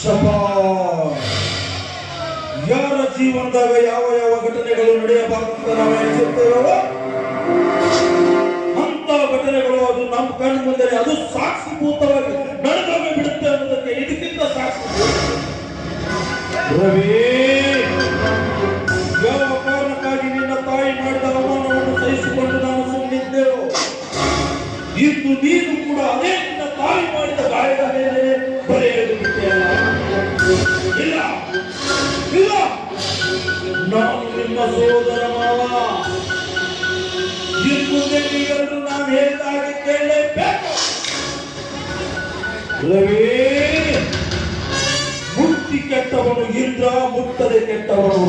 ಶಪಾ ಯಾರ ಜೀವನದಾಗ ಯಾವ ಯಾವ ಘಟನೆಗಳು ನಡೆಯಬಾರದು ನಾವು ಎನಿಸುತ್ತೇವೋ ಅಂತ ಘಟನೆಗಳು ಅದು ನಮ್ಮ ಕಣ್ಣ ಮುಂದೆ ಅದು ಸಾಕ್ಷಿಭೂತವಾಗಿ ನಡೆದೋಗಿ ಬಿಡುತ್ತೆ ಅನ್ನೋದಕ್ಕೆ ಇದಕ್ಕಿಂತ ಸಾಕ್ಷಿ ರವಿ, ಯಾವ ಕಾರಣಕ್ಕಾಗಿ ನಿನ್ನ ತಾಯಿ ಮಾಡಿದ ಅವಮಾನವನ್ನು ಸಹಿಸಿಕೊಂಡು ನಾನು ಸುಮ್ಮನಿದ್ದೆವು ಇದು ನೀನು ಕೂಡ ಅದೇ ನಿನ್ನ ತಾಯಿ ಮಾಡಿದ ನಾನು ನಿಮ್ಮ ಸೋದರ ಮಾವ ಮುಂದೆ ನೀವೆಲ್ಲರೂ ನಾನು ಹೇಳ್ತಾಗಿ ಕೇಳಲೇಬೇಕು. ರವಿ ಮುಟ್ಟಿ ಕೆಟ್ಟವನು ಇಂದ್ರ ಮುಟ್ಟದೆ ಕೆಟ್ಟವನು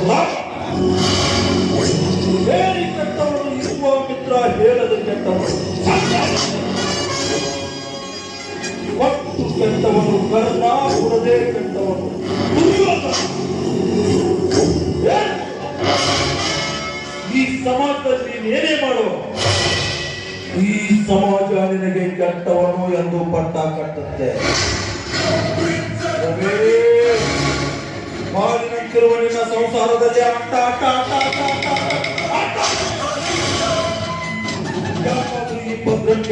ಹೇಳಿ ಕೆಟ್ಟವನು ಇರುವ ಮಿತ್ರ ಹೇಳದ ಕೆಟ್ಟವನು. ಒಟ್ಟು ಕೆಟ್ಟವನು ಕರ್ಣ ಉರದೆ ಕೆಟ್ಟವನು. ಈ ಸಮಾಜದಲ್ಲಿ ಏನೇ ಮಾಡು. ಈ ಸಮಾಜ ನಿನಗೆ ಕೆಟ್ಟವನು ಎಂದು ಪಟ್ಟ ಕಟ್ಟುತ್ತೆ. ರವಿ, ಹಾಲಿನಂತಿರುವ ನಿನ್ನ ಸಂಸಾರದಲ್ಲಿ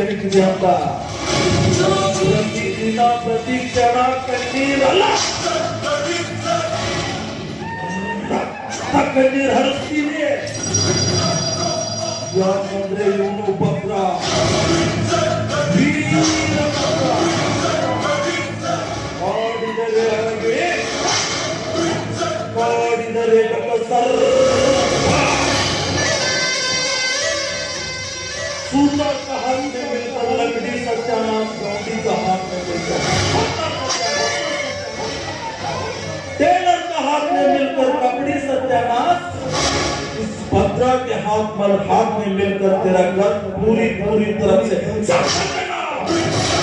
ನಿಂತಿದೆ ಅಂತ. ಪ್ರತಿ ದಿನ ಪ್ರತಿ ಕ್ಷಣ ಕಣ್ಣೀರಲ್ಲ. ರಕ್ತ ಕಣ್ಣೀರು ಹರಿಸ್ತೀನಿ ಯಾಕಂದ್ರೆ ಇವನು ಭದ್ರ ವೀರಭದ್ರ. ಆಡಿದರೆ ಹಾಗೆ ಮಾಡಿದರೆ ಸರ್ವ सूता का हाथ में मिलकर लकड़ी सत्यानाश गौंडी का हाथ में खुदा के हाथ पर हाथ में मिलकर तेरा घर पूरी पूरी तरह से